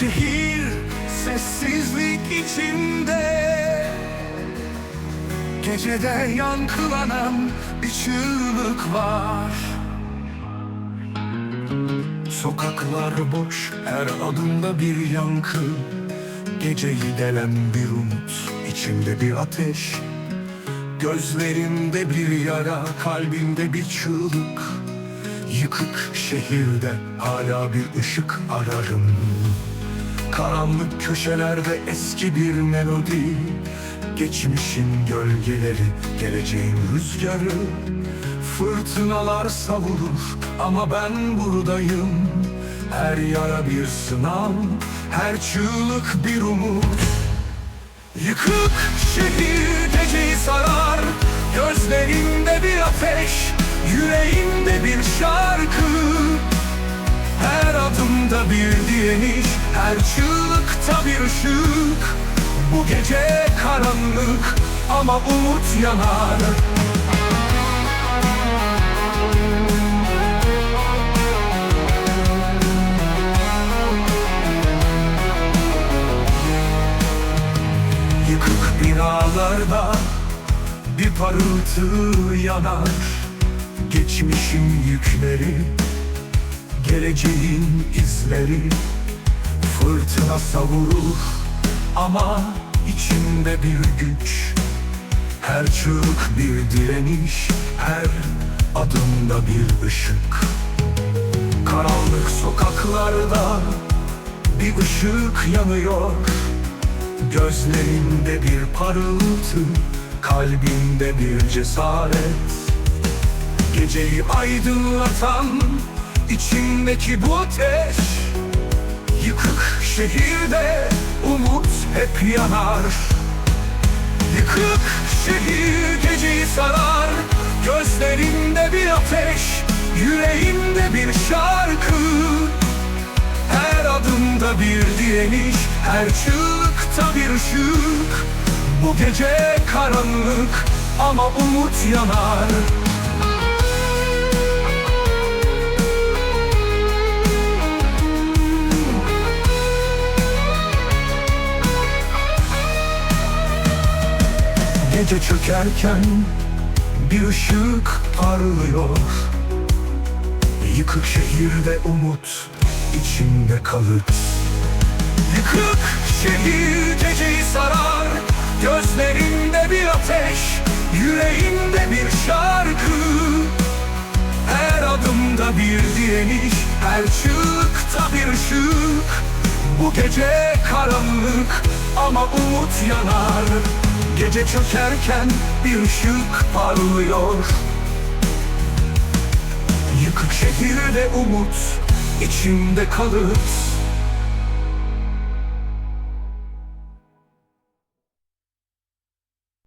Şehir sessizlik içinde. Gecede yankılanan bir çığlık var. Sokaklar boş, her adımda bir yankı. Geceyi delen bir umut, içimde bir ateş. Gözlerimde bir yara, kalbimde bir çığlık Yıkık şehirde hala bir ışık ararım. Karanlık köşelerde eski bir melodi. Geçmişin gölgeleri, geleceğin rüzgarı. Fırtınalar savurur ama ben buradayım. Her yara bir sınav, her çığlık bir umut. Yıkık şehir geceyi sarar Gözlerinde bir ateş Yüreğimde bir şarkı. Her adımda bir direniş Her çığlıkta bir ışık. Bu gece karanlık ama umut yanar. Yıkık binalarda bir parıltı yanar Geçmişin yükleri, geleceğin izleri. Fırtına savurur ama içinde bir güç. Her çığlık bir direniş, her adımda bir ışık. Karanlık sokaklarda bir ışık yanıyor. Gözlerinde bir parıltı Kalbinde bir cesaret Geceyi aydınlatan içimdeki bu ateş Yıkık şehirde umut hep yanar. Yıkık şehir geceyi sarar Gözlerinde bir ateş Yüreğimde bir şarkı. Her adımda bir direniş Her çığlıkta bir ışık. Bu gece karanlık ama umut yanar Gece çökerken bir ışık parlıyor. Yıkık şehirde umut içimde kalır Yıkık şehir geceyi sarar Gözlerinde bir ateş Yüreğimde bir şarkı. Her adımda bir direniş Her çığlıkta bir ışık. Bu gece karanlık ama umut yanar Gece çökerken bir ışık parlıyor. Yıkık şehirde umut içimde kalır